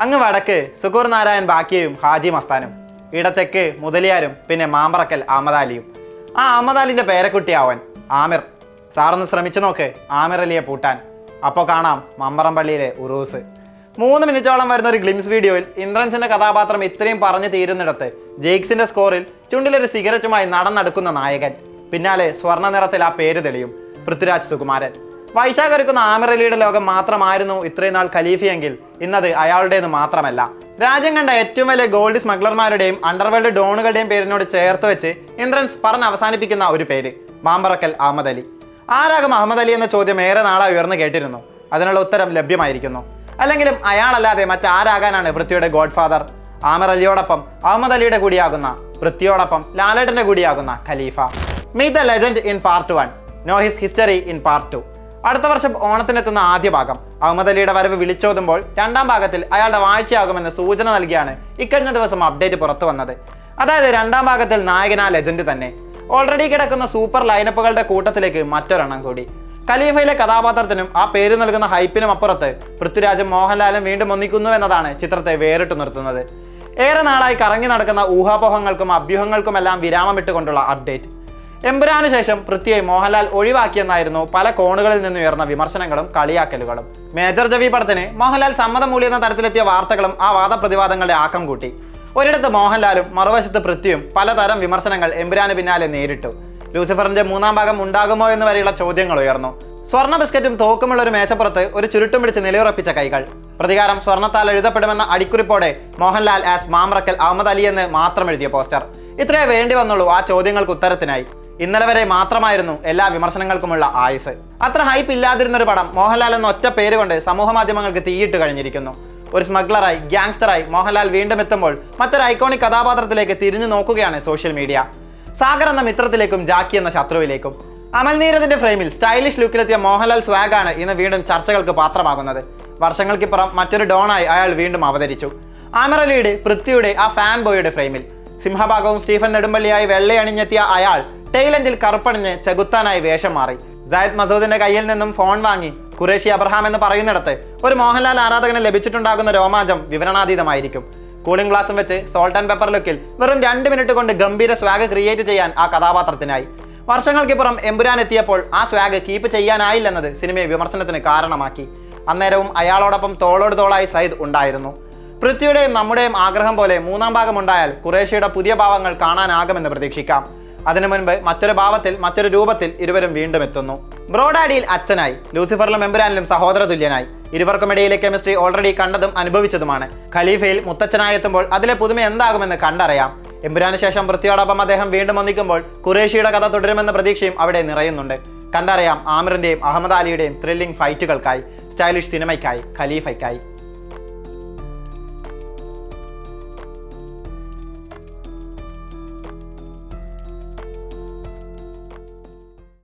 അങ്ങ് വടക്ക് സുക്കൂർ നാരായൺ ബാക്കിയും ഹാജി മസ്താനും ഇടത്തേക്ക് മുതലിയാരും പിന്നെ മാമ്പറക്കൽ അഹമ്മദാലിയും. ആ അഹമ്മദാലിന്റെ പേരക്കുട്ടിയാവൻ ആമിർ. സാറൊന്ന് ശ്രമിച്ചു നോക്ക് ആമിർ അലിയെ പൂട്ടാൻ. അപ്പോൾ കാണാം മമ്പറം പള്ളിയിലെ ഉറൂസ്. മൂന്ന് മിനിറ്റോളം വരുന്ന ഒരു ഗ്ലിംസ് വീഡിയോയിൽ ഇന്ദ്രൻസിന്റെ കഥാപാത്രം ഇത്രയും പറഞ്ഞു തീരുന്നിടത്ത് ജെയ്ക്സിന്റെ സ്കോറിൽ ചുണ്ടിലൊരു സിഗരറ്റുമായി നടന്നെടുക്കുന്ന നായകൻ. പിന്നാലെ സ്വർണ നിറത്തിൽ ആ പേര് തെളിയും. പൃഥ്വിരാജ് സുകുമാരൻ. വൈശാഖ് ഒരുക്കുന്ന ആമിർ അലിയുടെ ലോകം മാത്രമായിരുന്നു ഇത്രയും നാൾ ഖലീഫയെങ്കിൽ ഇന്നത് അയാളുടേത് മാത്രമല്ല. രാജ്യം കണ്ട ഏറ്റവും വലിയ ഗോൾഡ് സ്മഗ്ലർമാരുടെയും അണ്ടർവേൾഡ് ഡോണുകളുടെയും പേരിനോട് ചേർത്ത് വെച്ച് ഇന്ദ്രൻസ് പറഞ്ഞ് അവസാനിപ്പിക്കുന്ന ഒരു പേര് മാമ്പറക്കൽ അഹമ്മദ് അലി. ആരാകും അഹമ്മദ് അലി എന്ന ചോദ്യം ഏറെ നാളായി ഉയർന്നു കേട്ടിരുന്നു. അതിനുള്ള ഉത്തരം ലഭ്യമായിരിക്കുന്നു. അല്ലെങ്കിലും അയാളല്ലാതെ മറ്റാരാകാനാണ് പൃഥ്വിയുടെ ഗോഡ് ഫാദർ ആമിർ അലിയോടൊപ്പം അഹമ്മദ് അലിയുടെ കൂടിയാകുന്ന പൃഥ്വിയോടൊപ്പം ലാലേട്ടന്റെ കൂടിയാകുന്ന Khalifa. Me the legend in part one no his history in part two അടുത്ത വർഷം ഓണത്തിനെത്തുന്ന ആദ്യ ഭാഗം. അഹമ്മദ് അലിയുടെ വരവ് വിളിച്ചോതുമ്പോൾ രണ്ടാം ഭാഗത്തിൽ അയാളുടെ വാഴ്ചയാകുമെന്ന് സൂചന നൽകിയാണ് ഇക്കഴിഞ്ഞ ദിവസം അപ്ഡേറ്റ് പുറത്തു വന്നത്. അതായത് രണ്ടാം ഭാഗത്തിൽ നായകനാ ലെജൻഡ് തന്നെ. ഓൾറെഡി കിടക്കുന്ന സൂപ്പർ ലൈനപ്പുകളുടെ കൂട്ടത്തിലേക്ക് മറ്റൊരെണ്ണം കൂടി. കലീഫയിലെ കഥാപാത്രത്തിനും ആ പേര് നൽകുന്ന ഹൈപ്പിനും അപ്പുറത്ത് പൃഥ്വിരാജും മോഹൻലാലും വീണ്ടും ഒന്നിക്കുന്നു എന്നതാണ് ചിത്രത്തെ വേറിട്ട് നിർത്തുന്നത്. ഏറെ നാളായി കറങ്ങി നടക്കുന്ന ഊഹാപോഹങ്ങൾക്കും അഭ്യൂഹങ്ങൾക്കുമെല്ലാം വിരാമമിട്ടുകൊണ്ടുള്ള അപ്ഡേറ്റ് എമ്പുരാന് ശേഷം പൃഥ്വിയെ മോഹൻലാൽ ഒഴിവാക്കിയെന്നായിരുന്നു പല കോണുകളിൽ നിന്ന് ഉയർന്ന വിമർശനങ്ങളും കളിയാക്കലുകളും. മേജർ രവി പടത്തിന് മോഹൻലാൽ സമ്മതം മൂല്യെന്ന തരത്തിലെത്തിയ വാർത്തകളും ആ വാദപ്രതിവാദങ്ങളുടെ ആക്കം കൂട്ടി. ഒരിടത്ത് മോഹൻലാലും മറുവശത്ത് പൃഥ്വിയും പലതരം വിമർശനങ്ങൾ എമ്പുരാന് പിന്നാലെ നേരിട്ടു. ലൂസിഫറിന്റെ മൂന്നാം ഭാഗം ഉണ്ടാകുമോ എന്ന് വരെയുള്ള ചോദ്യങ്ങൾ ഉയർന്നു. സ്വർണ ബിസ്ക്കറ്റും തോക്കുമുള്ള ഒരു മേശപ്പുറത്ത് ഒരു ചുരുട്ടും പിടിച്ച് നിലയുറപ്പിച്ച കൈകൾ. പ്രതികാരം സ്വർണത്താൽ എഴുതപ്പെടുമെന്ന അടിക്കുറിപ്പോടെ മോഹൻലാൽ ആസ് മാമ്രക്കൽ അഹമ്മദ് അലി എന്ന് മാത്രം എഴുതിയ പോസ്റ്റർ. ഇത്രയേ വേണ്ടി വന്നുള്ളൂ ആ ചോദ്യങ്ങൾക്ക് ഉത്തരത്തിനായി. ഇന്നലെ വരെ മാത്രമായിരുന്നു എല്ലാ വിമർശനങ്ങൾക്കുമുള്ള ആയുസ്. അത്ര ഹൈപ്പ് ഇല്ലാതിരുന്ന ഒരു പടം മോഹൻലാൽ എന്ന ഒറ്റ പേര് കൊണ്ട് സമൂഹ മാധ്യമങ്ങൾക്ക് തീയിട്ട് കഴിഞ്ഞിരിക്കുന്നു. ഒരു സ്മഗ്ലറായി ഗ്യാങ്സ്റ്ററായി മോഹൻലാൽ വീണ്ടും എത്തുമ്പോൾ മറ്റൊരു ഐക്കോണിക് കഥാപാത്രത്തിലേക്ക് തിരിഞ്ഞു നോക്കുകയാണ് സോഷ്യൽ മീഡിയ സാഗർ എന്ന മിത്രത്തിലേക്കും ജാക്കി എന്ന ശത്രുവിലേക്കും. അമൽ നീരദിന്റെ ഫ്രെയിമിൽ സ്റ്റൈലിഷ് ലുക്കിലെത്തിയ മോഹൻലാൽ സ്വാഗാണ് ഇന്ന് വീണ്ടും ചർച്ചകൾക്ക് പാത്രമാകുന്നത്. വർഷങ്ങൾക്കിപ്പുറം മറ്റൊരു ഡോണായി അയാൾ വീണ്ടും അവതരിച്ചു. ആമറലിയുടെ പൃഥ്വിയുടെ ആ ഫാൻ ബോയുടെ ഫ്രെയിമിൽ സിംഹഭാഗവും സ്റ്റീഫൻ നെടുമ്പള്ളിയായി വെള്ളയണിഞ്ഞെത്തിയ അയാൾ ടൈലൻഡിൽ കറുപ്പണിഞ്ഞ് ചെകുത്താനായി വേഷം മാറി. ജായദ് മസൂദിന്റെ കയ്യിൽ നിന്നും ഫോൺ വാങ്ങി ഖുറേഷി അബ്രഹാം എന്ന് പറയുന്നിടത്ത് ഒരു മോഹൻലാൽ ആരാധകന് ലഭിച്ചിട്ടുണ്ടാകുന്ന രോമാഞ്ചം വിവരണാതീതമായിരിക്കും. കൂളിംഗ് ഗ്ലാസും വെച്ച് സോൾട്ട് ആൻഡ് പെപ്പർ ലുക്കിൽ വെറും രണ്ട് മിനിറ്റ് കൊണ്ട് ഗംഭീര സ്വാഗ് ക്രിയേറ്റ് ചെയ്യാൻ ആ കഥാപാത്രത്തിനായി. വർഷങ്ങൾക്കിപ്പുറം എമ്പുരാൻ എത്തിയപ്പോൾ ആ സ്വാഗ് കീപ്പ് ചെയ്യാനായില്ലെന്നത് സിനിമയെ വിമർശനത്തിന് കാരണമാക്കി. അന്നേരവും അയാളോടൊപ്പം തോളോട് തോളായി സയ്യിദ് ഉണ്ടായിരുന്നു. പൃഥ്വിയുടെയും നമ്മുടെയും ആഗ്രഹം പോലെ മൂന്നാം ഭാഗം ഉണ്ടായാൽ കുറേശ്ശിയുടെ പുതിയ ഭാവങ്ങൾ കാണാനാകുമെന്ന് പ്രതീക്ഷിക്കാം. അതിനു മുൻപ് മറ്റൊരു ഭാവത്തിൽ മറ്റൊരു രൂപത്തിൽ ഇരുവരും വീണ്ടും എത്തുന്നു. ബ്രോഡാഡിയിൽ അച്ഛനായി ലൂസിഫറിലും എമ്പുരാനിലും സഹോദര തുല്യനായി. ഇരുവർക്കുമിടയിലെ കെമിസ്ട്രി ഓൾറെഡി കണ്ടതും അനുഭവിച്ചതുമാണ്. ഖലീഫയിൽ മുത്തച്ഛനായെത്തുമ്പോൾ അതിലെ പുതുമ എന്താകുമെന്ന് കണ്ടറിയാം. എമ്പുരാന് ശേഷം വൃത്തിയോടൊപ്പം അദ്ദേഹം വീണ്ടും ഒന്നിക്കുമ്പോൾ ഖുറേഷിയുടെ കഥ തുടരുമെന്ന പ്രതീക്ഷയും അവിടെ നിറയുന്നുണ്ട്. കണ്ടറിയാം ആമിറിന്റെയും അഹമ്മദ് അലിയുടെയും ത്രില്ലിംഗ് ഫൈറ്റുകൾക്കായി സ്റ്റൈലിഷ് സിനിമയ്ക്കായി ഖലീഫയ്ക്കായി.